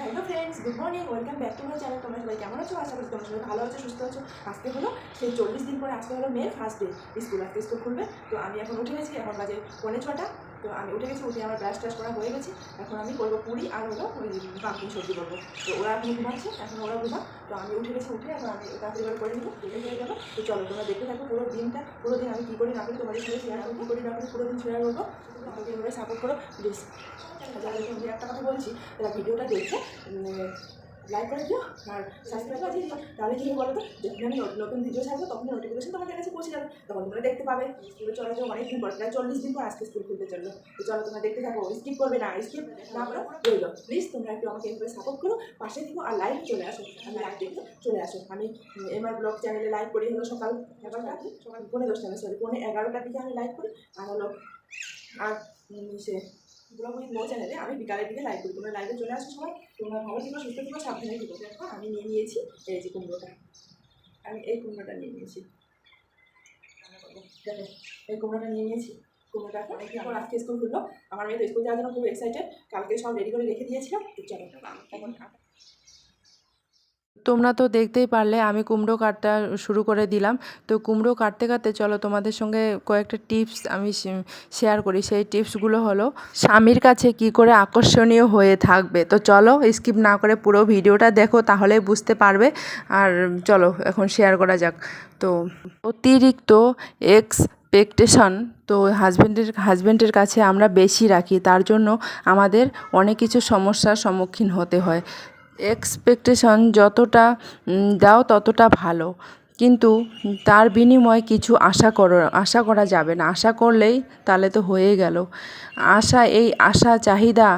Hello friends, good morning, welcome back to my channel. তোমরা সবাই কেমন আছো? আশা করি তোমরা সবাই ভালো আছো, সুস্থ আছো। আজকে হলো সেই চল্লিশ দিন পরে, আজকে হলো মেয়ের ফার্স্ট ডে স্কুল আজকে স্কুল খুলবে। তো আমি এখন উঠে গেছি, এখন বাজে পনেরো ছটা। তো আমি উঠে গেছি, উঠে আমার ব্রাশ ট্রাশ করা হয়ে গেছে। এখন আমি করব পুরি আর হলো ওই পাম্পিং সবজি করব। তো ওরা এখন ঘুমাচ্ছে, এখন ওরা ঘুমা তো আমি উঠে গেছি, উঠে এখন আমি তাড়াতাড়ি করে করে নেব হয়ে যাব তো চলো, তোমরা দেখতে থাকো পুরো দিনটা। পুরো দিন আমি কী করি না করি, তোমাদের সঙ্গে শেয়ার আমি কী করি না করি, পুরো দিন শেয়ার করব। আমাকে সাপোর্ট করো প্লিজ যাদেরকে আমি একটা কথা বলছি তারা ভিডিওটা দেখে লাইক করে দিও, আর সাবস্ক্রাইব করে দিও। তাহলে কী বলো তো যখন আমি নতুন ভিডিও ছাড়বো তখন নোটিফিকেশন তোমাদের কাছে পৌঁছে যাবে। তখন তোমরা দেখতে পাবে। স্কুলে চলে যাও অনেক দিন পর, প্রায় চল্লিশ দিন পর আজকে স্কুল খুলতে চলল। তো চলো, তোমরা দেখতে থাকো স্কিপ করবে না স্কিপ না করো রইল প্লিজ তোমরা একটু আমাকে এভাবে সাপোর্ট করো, পাশে থেকো আর লাইভ চলে আসো। আমি লাইভ দেখে চলে আসো। আমি এমআর ব্লগ চ্যানেলে লাইভ করি হলো সকাল এগারোটা, সকাল পৌনে দশটা সরি পৌনে এগারোটার দিকে আমি লাইভ করি। আর হলো, আর সে আমি মো চ্যানেলে আমি বিকালের দিকে লাইভ করি। তোমরা লাইভে চলে আসো সবাই। তোমরা ভালো থেকো সুস্থ থেকো, সাবধানে থেকো। দেখো, আমি নিয়ে নিয়েছি এই যে কুমড়োটা। আমি এই কুমড়োটা নিয়ে নিয়েছি। দেখো, এই কুমড়োটা নিয়ে নিয়েছি। কুমড়োটা এখন আজকে স্কুল খুললো। আমার মেয়ে তো স্কুল যাওয়ার জন্য খুব এক্সাইটেড কালকে সব রেডি করে রেখে দিয়েছিলাম চলো, এখন তোমরা তো দেখতেই পারলে, আমি কুমড়ো কাটতে শুরু করে দিলাম। তো কুমড়ো কাটতে কাটতে চলো তোমাদের সঙ্গে কয়েকটা টিপস আমি শেয়ার করি। সেই টিপসগুলো হলো, স্বামীর কাছে কি করে আকর্ষণীয় হয়ে থাকবে? তো চলো স্কিপ না করে পুরো ভিডিওটা দেখো তাহলে বুঝতে পারবে। আর চলো, এখন শেয়ার করা যাক। তো অতিরিক্ত এক্স এক্সপেকটেশন তো হাজব্যান্ডের হাজব্যান্ডের কাছে আমরা বেশি রাখি। তার জন্য আমাদের অনেক কিছু সমস্যার সম্মুখীন হতে হয়। এক্সপেকটেশন যতটা দাও ততটা ভালো। কিন্তু তার বিনিময়ে কিছু আশা করো, আশা করা যাবে না। আশা করলেই তাহলে তো হয়ে গেল। আশা, এই আশা, চাহিদা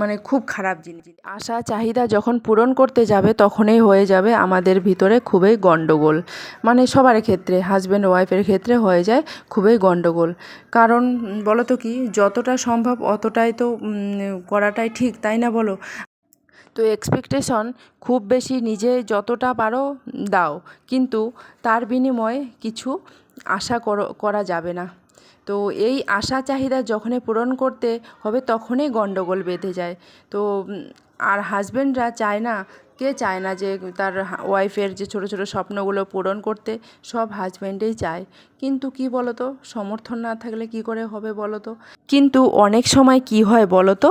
মানে খুব খারাপ জিনিস। আশা, চাহিদা যখন পূরণ করতে যাবে তখনই হয়ে যাবে আমাদের ভিতরে খুবই গণ্ডগোল। মানে সবার ক্ষেত্রে হাজব্যান্ড ওয়াইফের ক্ষেত্রে হয়ে যায় খুবই গণ্ডগোল। কারণ বলো তো কি, যতটা সম্ভব অতটাই তো করাটাই ঠিক, তাই না বলো? তো এক্সপেকটেশন খুব বেশি নিজে যতটা পারো দাও। কিন্তু তার বিনিময়ে কিছু আশা করো যাবে না। তো এই আশা চাহিদা যখনই পূরণ করতে হবে তখনই গণ্ডগোল বেঁধে যায়। তো আর হাজব্যান্ডরা চায় না কে চায় না যে তার ওয়াইফের যে ছোট ছোট স্বপ্নগুলো পূরণ করতে, সব হাজব্যান্ডেই চায়। কিন্তু কি বলো তো সমর্থন না থাকলে কি করে হবে বলো তো কিন্তু অনেক সময় কি হয় বলো তো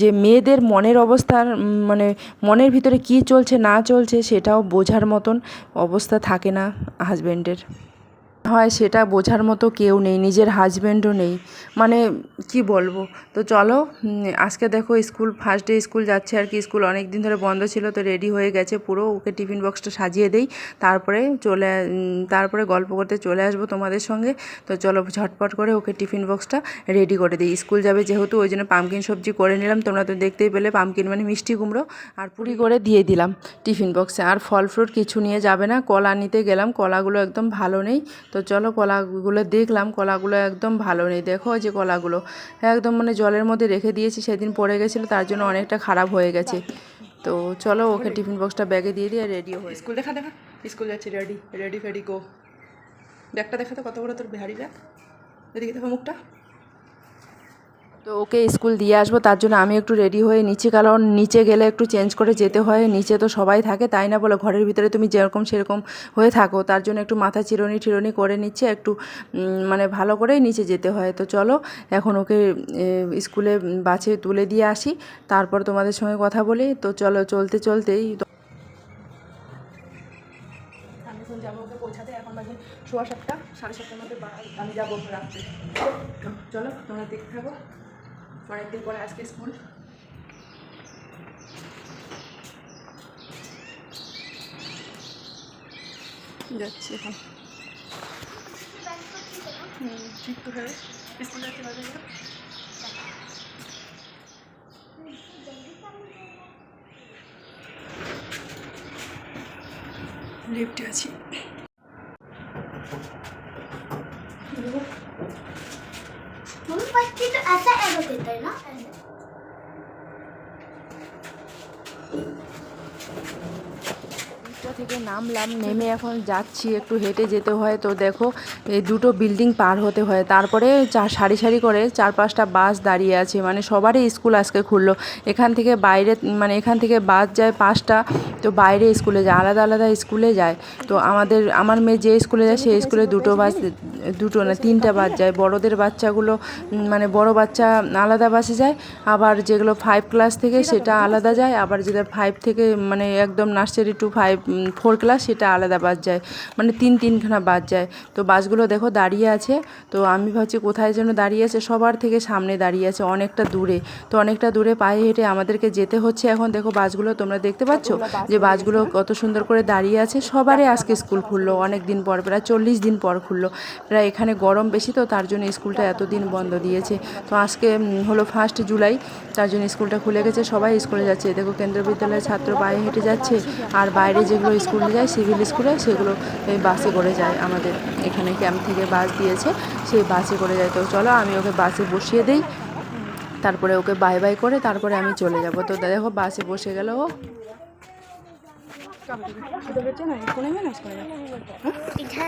যে মেয়েদের মনের অবস্থার মানে মনের ভিতরে কি চলছে না চলছে সেটাও বোঝার মতন অবস্থা থাকে না হাজব্যান্ডের হয় সেটা বোঝার মতো কেউ নেই, নিজের হাজব্যান্ডও নেই। মানে কি বলব? তো চলো আজকে দেখো স্কুল ফার্স্ট ডে স্কুল যাচ্ছে আর কি। স্কুল অনেক দিন ধরে বন্ধ ছিল তো রেডি হয়ে গেছে পুরো। ওকে টিফিন বক্সটা সাজিয়ে দেই। তারপরে চলে তারপরে গল্প করতে চলে আসব তোমাদের সঙ্গে। তো চলো ঝটপট করে ওকে টিফিন বক্সটা রেডি করে দিই। স্কুল যাবে যেহেতু, ওই জন্য পামকিন সবজি করে নিলাম। তোমরা তো দেখতেই পেলে পামকিন মানে মিষ্টি কুমড়ো। আর পুরি করে দিয়ে দিলাম টিফিন বক্সে আর ফল ফ্রুট কিছু নিয়ে যাবে না। কলা নিতে গেলাম। কলাগুলো একদম ভালো নেই। তো চলো কলাগুলো দেখলাম, কলাগুলো একদম ভালো নেই। দেখো যে কলাগুলো একদম মানে জলের মধ্যে রেখে দিয়েছি, সেদিন পড়ে গেছিল, তার জন্য অনেকটা খারাপ হয়ে গেছে। তো চলো ওকে টিফিন বক্সটা ব্যাগে দিয়ে দিয়ে রেডি হয়ে স্কুল দেখা দেখা। স্কুল যাচ্ছি রেডি রেডি ফেডি গো ব্যাগটা দেখা তো কত বড় তোর বিহারি ব্যাগ? এদিকে দেখো মুখটা। তো ওকে স্কুল দিয়ে আসব, তার জন্য আমি একটু রেডি হয়ে নিচে কারণ নিচে গেলে একটু চেঞ্জ করে যেতে হয়, নিচে তো সবাই থাকে, তাই না বলো? ঘরের ভিতরে তুমি যেরকম সেরকম হয়ে থাকো, তার জন্য একটু মাথা চিরুনি টিরনি করে নিচ্ছে, একটু মানে ভালো করেই নিচে যেতে হয়। তো চলো, এখন ওকে স্কুলে বাসে তুলে দিয়ে আসি, তারপর তোমাদের সঙ্গে কথা বলি। তো চলো, চলতে চলতেই সোয়া সাতটা, সাড়ে সাতটার মধ্যে আমি যাব রাত্রে। চলো, তোমরা দেখতে থাকো। অনেকদিন পরে আজকে স্কুল। যাচ্ছি এখন। ঠিক তো হয়ে। স্কুল যাচ্ছে বাজে লিফটে আছি। म्हणून पस्तीस असा ॲडोक येतोय ना? থেকে নামলাম, নেমে এখন যাচ্ছি, একটু হেঁটে যেতে হয়। তো দেখো, এই দুটো বিল্ডিং পার হতে হয়। তারপরে চার সারি সারি করে চার পাঁচটা বাস দাঁড়িয়ে আছে। মানে সবারই স্কুল আজকে খুললো। এখান থেকে বাইরে মানে এখান থেকে বাস যায় পাঁচটা, তো বাইরে স্কুলে যায়, আলাদা আলাদা স্কুলে যায়। তো আমাদের, আমার মেয়ে যে স্কুলে যায়, সেই স্কুলে দুটো বাস দুটো না, তিনটা বাস যায়। বড়দের বাচ্চাগুলো মানে বড় বাচ্চা আলাদা বাসে যায়, আবার যেগুলো ফাইভ ক্লাস থেকে সেটা আলাদা যায়, আবার যেটা ফাইভ থেকে মানে একদম nursery to five four class সেটা আলাদা বাস যায় মানে তিন তিনখানা বাস যায়। তো বাসগুলো দেখো দাঁড়িয়ে আছে, তো আমি ভাবছি কোথায় যেন দাঁড়িয়ে আছে, সবার থেকে সামনে দাঁড়িয়ে আছে অনেকটা দূরে। তো অনেকটা দূরে পায়ে হেঁটে আমাদেরকে যেতে হচ্ছে এখন। দেখো বাসগুলো তোমরা দেখতে পাচ্ছ যে বাসগুলো কত সুন্দর করে দাঁড়িয়ে আছে, সবারই আজকে স্কুল খুললো, অনেক দিন পর, প্রায় চল্লিশ দিন পর খুললো। প্রায় এখানে গরম বেশি, তো তার জন্য স্কুলটা এতদিন বন্ধ দিয়েছে। তো আজকে হলো ফার্স্ট জুলাই, তার জন্য স্কুলটা খুলে গেছে, সবাই স্কুলে যাচ্ছে। দেখো কেন্দ্রীয় বিদ্যালয়ের ছাত্র পায়ে হেঁটে যাচ্ছে, আর বাইরে যেগুলো স্কুলে যায় সিভিল স্কুলে সেগুলো এই বাসে করে যায় আমাদের এখানে ক্যাম্প থেকে বাস দিয়েছে সেই বাসে করে যায় তো চলো আমি ওকে বাসে বসিয়ে দিই তারপরে ওকে বাই বাই করে তারপরে আমি চলে যাব তো দেখো বাসে বসে গেল ও इधर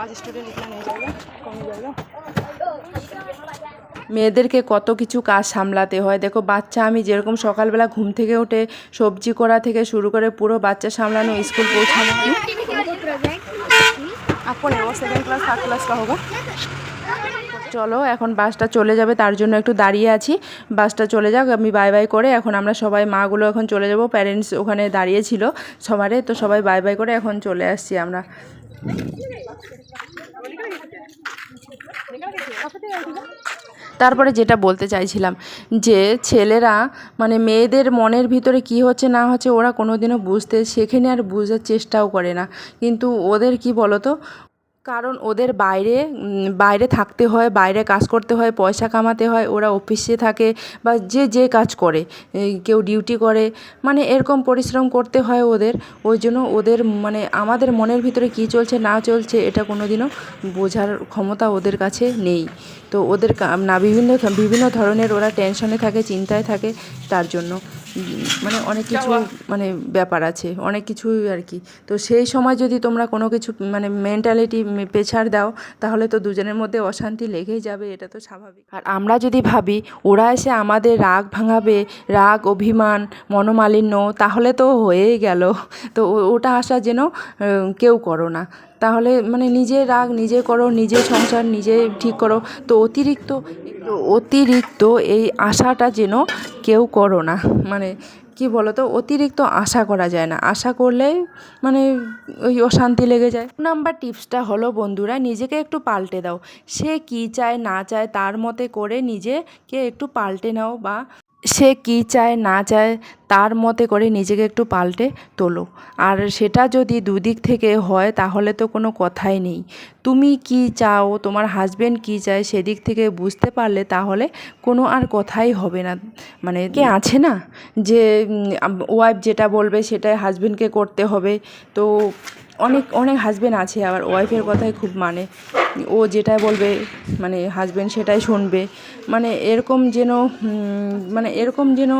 आज स्टूडेंट इतना नहीं जाएगा कम हो जाएगा মেয়েদেরকে কত কিছু কাজ সামলাতে হয়। দেখো বাচ্চা আমি যেরকম সকালবেলা ঘুম থেকে উঠে সবজি করা থেকে শুরু করে পুরো বাচ্চা সামলানো স্কুল পৌঁছানো ক্লাস ক্লাস চলো এখন বাসটা চলে যাবে তার জন্য একটু দাঁড়িয়ে আছি। বাসটা চলে যাক আমি বাই বাই করে এখন আমরা সবাই মাগুলো এখন চলে যাব। প্যারেন্টস ওখানে দাঁড়িয়েছিল সবারে তো সবাই বাই বাই করে এখন চলে আসছি আমরা। তারপরে যেটা বলতে চাইছিলাম যে ছেলেরা মানে মেয়েদের মনের ভিতরে কি হচ্ছে না হচ্ছে ওরা কোনোদিনও বুঝতে শেখেনি আর বুঝার চেষ্টাও করে না। কিন্তু ওদের কি বলো তো কারণ ওদের বাইরে বাইরে থাকতে হয়, বাইরে কাজ করতে হয়, পয়সা কামাতে হয়, ওরা অফিসে থাকে বা যে যে কাজ করে কেউ ডিউটি করে মানে এরকম পরিশ্রম করতে হয় ওদের। ওই জন্য ওদের মানে আমাদের মনের ভিতরে কী চলছে, না চলছে, এটা কোনো দিনও বোঝার ক্ষমতা ওদের কাছে নেই। তো ওদের না, বিভিন্ন বিভিন্ন ধরনের ওরা টেনশনে থাকে, চিন্তায় থাকে, তার জন্য। মানে অনেক কিছু মানে ব্যাপার আছে অনেক কিছুই আর কি। তো সেই সময় যদি তোমরা কোনো কিছু মানে মেন্টালিটি পেছাড় দাও তাহলে তো দুজনের মধ্যে অশান্তি লেগেই যাবে এটা তো স্বাভাবিক। আর আমরা যদি ভাবি ওরা এসে আমাদের রাগ ভাঙাবে রাগ অভিমান মনোমালিন্য তাহলে তো হয়েই গেল। তো ওটা আসা যেন কেউ করো না। তাহলে মানে নিজে রাগ, নিজে করো, নিজে সংসার, নিজে ঠিক করো। তো অতিরিক্ত অতিরিক্ত এই আশাটা যেন কেউ করো না। মানে কি বলো তো অতিরিক্ত আশা করা যায় না। আশা করলে মানে ওই অশান্তি লেগে যায়। নাম্বার টিপসটা হলো, বন্ধুরা, নিজেকে একটু পাল্টে দাও। সে কি চায়, না চায়, তার মতে করে নিজেকে একটু পাল্টে নাও বা সে কি চায়, না চায়, তার মতে করে নিজেকে একটু পাল্টে তোলো। আর সেটা যদি দুদিক থেকে হয়, তাহলে তো কোনো কথাই নেই। তুমি কি চাও, তোমার হাজবেন্ড কি চায়, সেদিক থেকে বুঝতে পারলে তাহলে কোনো আর কথাই হবে না। মানে কে আছে না যে ওয়াইফ যেটা বলবে সেটাই হাজবেন্ডকে করতে হবে। তো অনেক অনেক হাজব্যান্ড আছে, আবার ওয়াইফের কথাই খুব মানে। ও যেটা বলবে মানে হাজব্যান্ড সেটাই শুনবে। মানে এরকম যেন মানে এরকম যেন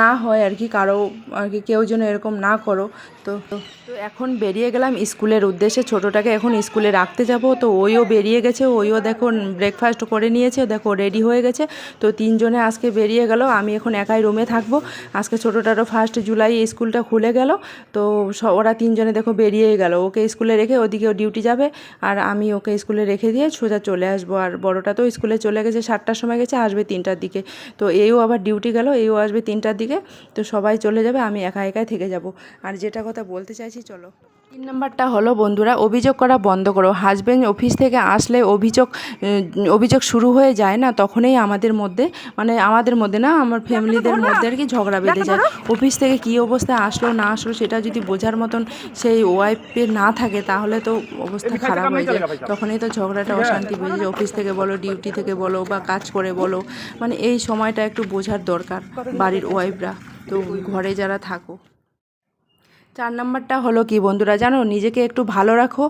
না হয় আর কি, কারও, আর কি, কেউ যেন এরকম না করো। তো তো এখন বেরিয়ে গেলাম স্কুলের উদ্দেশ্যে। ছোটোটাকে এখন স্কুলে রাখতে যাব। তো ওইও বেরিয়ে গেছে, ওইও দেখো ব্রেকফাস্ট করে নিয়েছে, দেখো রেডি হয়ে গেছে। তো তিনজনে আজকে বেরিয়ে গেল, আমি এখন একাই রুমে থাকব। আজকে ছোটোটারও ফার্স্ট জুলাই স্কুলটা খুলে গেল। তো ওরা তিনজনে দেখো বেরিয়েই গেল। ওকে স্কুলে রেখে ওদিকেও ডিউটি যাবে, আর আমি ওকে স্কুলে রেখে দিয়ে সোজা চলে আসব। আর বড়টা তো স্কুলে চলে গেছে, সাতটার সময় গেছে, আসবে তিনটার দিকে। তো এও আবার ডিউটি গেল, এও আসবে তিনটার দিকে। তো সবাই চলে যাবে, আমি একা একাই থেকে যাব। আর যেটা কথা বলতে চাইছি চলো। তিন নম্বরটা হলো বন্ধুরা অভিযোগ করা বন্ধ করো। হাজব্যান্ড অফিস থেকে আসলে অভিযোগ অভিযোগ শুরু হয়ে যায় না তখনই আমাদের মধ্যে মানে আমাদের মধ্যে না আমার ফ্যামিলিদের মধ্যে আর কি ঝগড়া বেঁধে যায়। অফিস থেকে কী অবস্থায় আসলো না আসলো সেটা যদি বোঝার মতন সেই ওয়াইফের না থাকে তাহলে তো অবস্থা খারাপ হয়ে যায়। তখনই তো ঝগড়াটা অশান্তি বেজে যায়। অফিস থেকে বলো ডিউটি থেকে বলো বা কাজ করে বলো মানে এই সময়টা একটু বোঝার দরকার বাড়ির ওয়াইফরা তো ঘরে যারা থাকো। চার নাম্বারটা হলো কি বন্ধুরা, জানো? নিজেকে একটু ভালো রাখো।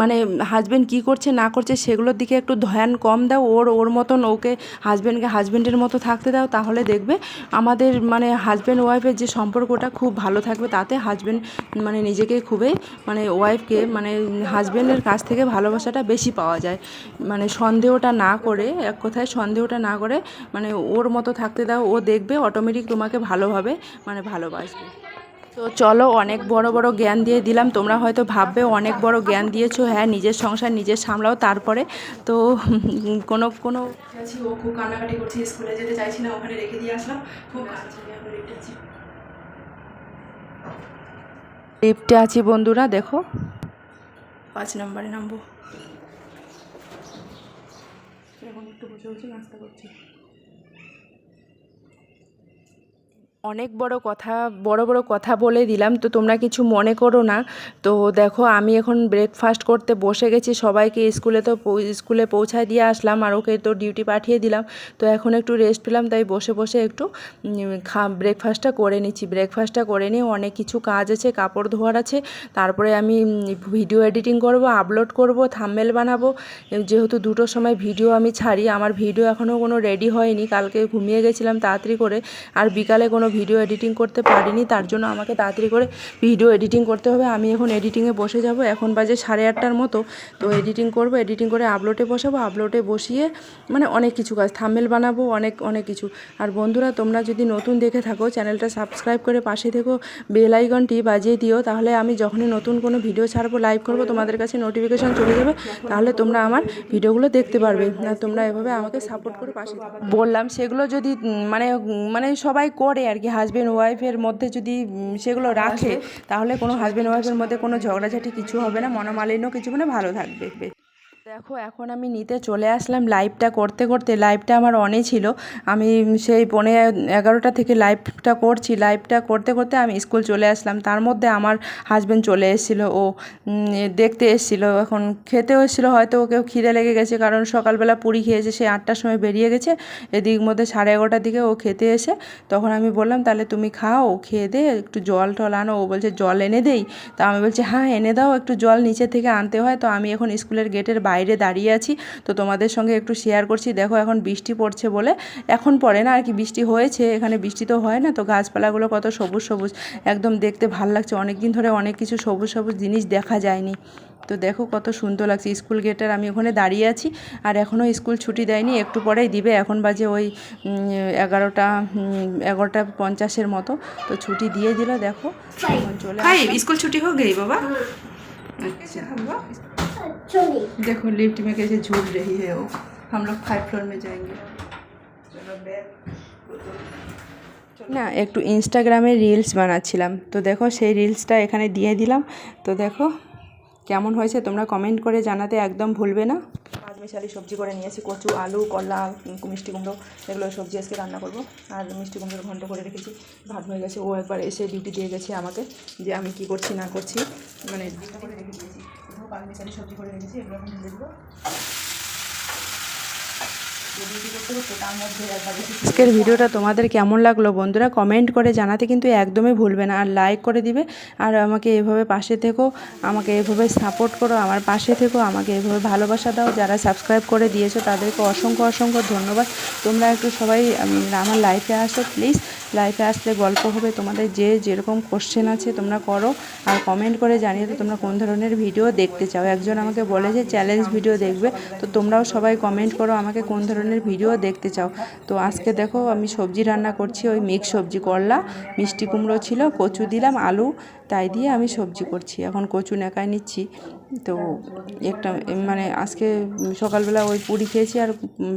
মানে হাজব্যান্ড কি করছে, না করছে, সেগুলোর দিকে একটু ধ্যান কম দাও। ওর ওর মতন ওকে হাজব্যান্ডকে হাজব্যান্ডের মতো থাকতে দাও। তাহলে দেখবে আমাদের মানে হাজব্যান্ড ওয়াইফের যে সম্পর্কটা খুব ভালো থাকবে। তাতে হাজব্যান্ড মানে নিজেকে খুবই মানে ওয়াইফকে মানে হাজব্যান্ডের কাছ থেকে ভালোবাসাটা বেশি পাওয়া যায়। মানে সন্দেহটা না করে, এক কথায় সন্দেহটা না করে মানে ওর মতো থাকতে দাও। ও দেখবে অটোমেটিক তোমাকে ভালোভাবে মানে ভালোবাসবে। তো চলো অনেক বড় বড় জ্ঞান দিয়ে দিলাম। তোমরা হয়তো ভাববে অনেক বড় জ্ঞান দিয়েছ। হ্যাঁ নিজের সংসার নিজের সামলাও তারপরে। তো কোনো কোনো আছি ও খুব কান্নাকাটি করছে স্কুলে যেতে চাইছি না ওখানে রেখে দিয়ে আসলাম। খুব লিফটে আছি বন্ধুরা দেখো। পাঁচ নম্বরে নামবো। এখন একটু বসে বসে নাস্তা করছি। অনেক বড় কথা, বড় বড় কথা বলে দিলাম। তো তোমরা কিছু মনে করো না। তো দেখো, আমি এখন ব্রেকফাস্ট করতে বসে গেছি। সবাইকে স্কুলে তো স্কুলে পৌঁছায় দিয়ে আসলাম আর ওকে তো ডিউটি পাঠিয়ে দিলাম। তো এখন একটু রেস্ট পেলাম, তাই বসে বসে একটু খা ব্রেকফাস্টটা করে নিচ্ছি। ব্রেকফাস্টটা করে নিয়ে অনেক কিছু কাজ আছে, কাপড় ধোয়ার আছে। তারপরে আমি ভিডিও এডিটিং করব আপলোড করব থাম্বেল বানাবো। যেহেতু দুটোর সময় ভিডিও আমি ছাড়ি, আমার ভিডিও এখনও কোনো রেডি হয়নি। কালকে ঘুমিয়ে গেছিলাম তাড়াতাড়ি করে। আর বিকালে কোনো ভিডিও এডিটিং করতে পারিনি, তার জন্য আমাকে তাড়াতাড়ি করে ভিডিও এডিটিং করতে হবে। আমি এখন এডিটিংয়ে বসে যাব, এখন বাজে সাড়ে আটটার মতো। তো এডিটিং করব এডিটিং করে আপলোডে বসাবো আপলোডে বসিয়ে মানে অনেক কিছু কাজ থাম্বেল বানাবো, অনেক অনেক কিছু। আর বন্ধুরা, তোমরা যদি নতুন দেখে থাকো, চ্যানেলটা সাবস্ক্রাইব করে পাশে থেকো বেল আইকনটি বাজিয়ে দিও, তাহলে আমি যখনই নতুন কোনো ভিডিও ছাড়বো লাইভ করব, তোমাদের কাছে নোটিফিকেশান চলে যাবে, তাহলে তোমরা আমার ভিডিওগুলো দেখতে পারবে। আর তোমরা এভাবে আমাকে সাপোর্ট করে পাশে বললাম, সেগুলো যদি মানে মানে সবাই করে আর কি হাজব্যান্ড ওয়াইফের মধ্যে যদি সেগুলো রাখে তাহলে কোনো হাজব্যান্ড ওয়াইফের মধ্যে কোনো ঝগড়াঝাটি কিছু হবে না মনোমালিন্য কিছু মানে ভালো থাকবে। দেখো, এখন আমি নিতে চলে আসলাম লাইভটা করতে করতে। লাইভটা আমার অনে ছিল। আমি সেই পৌনে এগারোটা থেকে লাইভটা করছি। লাইভটা করতে করতে আমি স্কুল চলে আসলাম। তার মধ্যে আমার হাজব্যান্ড চলে এসেছিল। ও দেখতে এসেছিল। এখন খেতেও এসেছিল। হয়তো ওকেও খিদে লেগে গেছে, কারণ সকালবেলা পুরি খেয়েছে। সে আটটার সময় বেরিয়ে গেছে। এদিক মধ্যে সাড়ে এগারোটার দিকে ও খেতে এসে তখন আমি বললাম, তাহলে তুমি খাও, খেয়ে দে, একটু জল টল আনো। ও বলছে, জল এনে দেই? তা আমি বলছি হ্যাঁ এনে দাও। একটু জল নিচে থেকে আনতে হয়। তো আমি এখন স্কুলের গেটের বাইরে বাইরে দাঁড়িয়ে আছি। তো তোমাদের সঙ্গে একটু শেয়ার করছি। দেখো এখন বৃষ্টি পড়ছে বলে এখন পড়ে না আর কি বৃষ্টি হয়েছে এখানে বৃষ্টি তো হয় না তো গাছপালাগুলো কত সবুজ সবুজ একদম দেখতে ভালো লাগছে। অনেক দিন ধরে অনেক কিছু সবুজ সবুজ জিনিস দেখা যায়নি। তো দেখো কত সুন্দর লাগছে স্কুল গেটের আমি ওখানে দাঁড়িয়ে আছি আর এখনও স্কুল ছুটি দেয়নি একটু পরেই দিবে। এখন বাজে ওই এগারোটা এগারোটা পঞ্চাশের মতো। তো ছুটি দিয়ে দিল দেখো। চলে স্কুল ছুটি হোক বাবা। আচ্ছা। देखो लिफ्ट में कैसे झूल रही है वो हम लोग फाइव फ्लोर में जाएंगे चलो बैग না একটু ইনস্টাগ্রামে রিলস বানাচ্ছিলাম তো দেখো সেই রিলসটা এখানে দিয়ে দিলাম তো দেখো কেমন হয়েছে তোমরা কমেন্ট করে জানাতে একদম ভুলবে না পাঁচ মিশালি সবজি করে নিয়েছি কচু আলু করলা উম, মিষ্টি কুমড়ো এগুলো সবজি আজকে রান্না করব আর মিষ্টি কুমড়োর ঘন্ট করে রেখেছি ভাত হয়ে গেছে ও একবার এসে ডিউটি দিয়ে গেছে আমাকে যে আমি কি করছি না করছি মানে মিশালি সবজি করে রেখেছি এগুলো একবার বেশি আজকের ভিডিওটা তোমাদের কেমন লাগল বন্ধুরা? কমেন্ট করে জানাতে কিন্তু একদমই ভুলবে না, আর লাইক করে দিবে। আর আমাকে এভাবে পাশে থেকো, আমাকে এভাবে সাপোর্ট করো, আমার পাশে থেকো, আমাকে এভাবে ভালোবাসা দাও। যারা সাবস্ক্রাইব করে দিয়েছ, তাদেরকে অসংখ্য অসংখ্য ধন্যবাদ। তোমরা একটু সবাই আমার লাইফে আসো প্লিজ লাইফে আসলে গল্প হবে, তোমাদের যে যেরকম কোশ্চেন আছে তোমরা করো আর কমেন্ট করে জানিয়ে তো তোমরা কোন ধরনের ভিডিও দেখতে চাও। একজন আমাকে বলে যে চ্যালেঞ্জ ভিডিও দেখবে। তো তোমরাও সবাই কমেন্ট করো আমাকে কোন ধরনের ভিডিও দেখতে চাও। তো আজকে দেখো আমি সবজি রান্না করছি, ওই মিক্স সবজি, করলা, মিষ্টি কুমড়ো ছিল, কচু দিলাম, আলু, তাই দিয়ে আমি সবজি করছি। এখন কচু নেকায় নিচ্ছি। তো একটা মানে আজকে সকালবেলা ওই পুরি খেয়েছি আর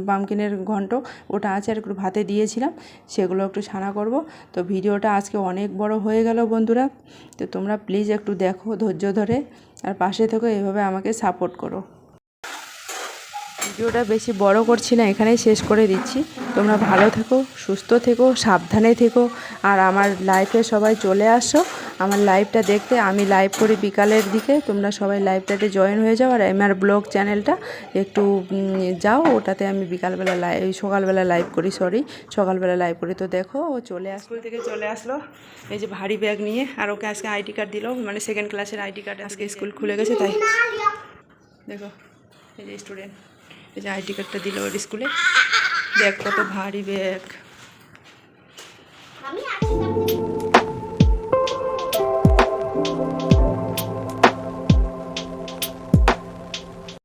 পামকিনের ঘন্ট, ওটা আছে আর একটু ভাতে দিয়েছিলাম, সেগুলো একটু ছানা করব। তো ভিডিওটা আজকে অনেক বড় হয়ে গেল বন্ধুরা, তো তোমরা প্লিজ একটু দেখো ধৈর্য ধরে, আর পাশে থেকো এভাবে আমাকে সাপোর্ট করো। ভিডিওটা বেশি বড় করছি না, এখানেই শেষ করে দিচ্ছি। তোমরা ভালো থেকো, সুস্থ থেকো, সাবধানে থেকো, আর আমার লাইফে সবাই চলে আসো। আমার লাইভটা দেখতে, আমি লাইভ করি বিকালের দিকে, তোমরা সবাই লাইভটাতে জয়েন হয়ে যাও, আর আমার ব্লগ চ্যানেলটা একটু যাও, ওটাতে আমি বিকালবেলা লাইভ সকালবেলা লাইভ করি সরি সকালবেলা লাইভ করি। তো দেখো, ও চলে আস, স্কুল থেকে চলে আসলো, এই যে ভারী ব্যাগ নিয়ে, আর ওকে আজকে আইডি কার্ড দিল মানে সেকেন্ড ক্লাসের আইডি কার্ড আজকে স্কুল খুলে গেছে, তাই। দেখো, এই যে স্টুডেন্ট এই যে আইডি কার্ডটা দিল ওর স্কুলে। দেখ কত ভারী ব্যাগ